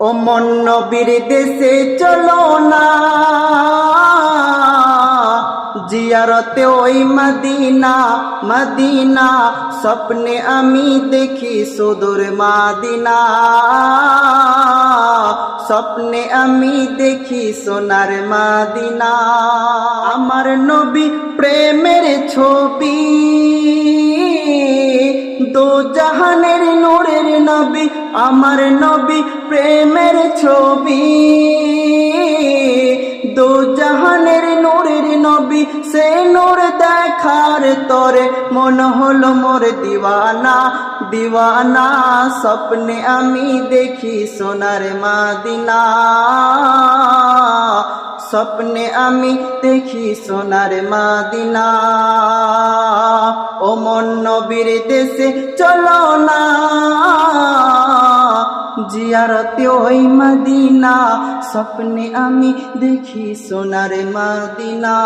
ও মন নবীর দেশে চলো না। জিয়ারতে ওই মদিনা মদিনা, স্বপ্নে আমি দেখি সুদূর মাদিনা। স্বপ্নে আমি দেখি সোনার মাদিনা। আমার নবী প্রেমের ছবি, দো নবী আমার নবী প্রেমের ছবি। দো জাহানের নূরের নবী, সে নূর দেখার তরে মন হলো মোর দিওয়ানা। দিওয়ানা স্বপ্নে আমি দেখি সোনার মাদিনা। স্বপ্নে আমি দেখি সোনার মাদিনা। ও মন নবীর দেশে চলো না। জিয়ারতে ওই মদিনা স্বপ্নে আমি দেখি সোনার মাদিনা।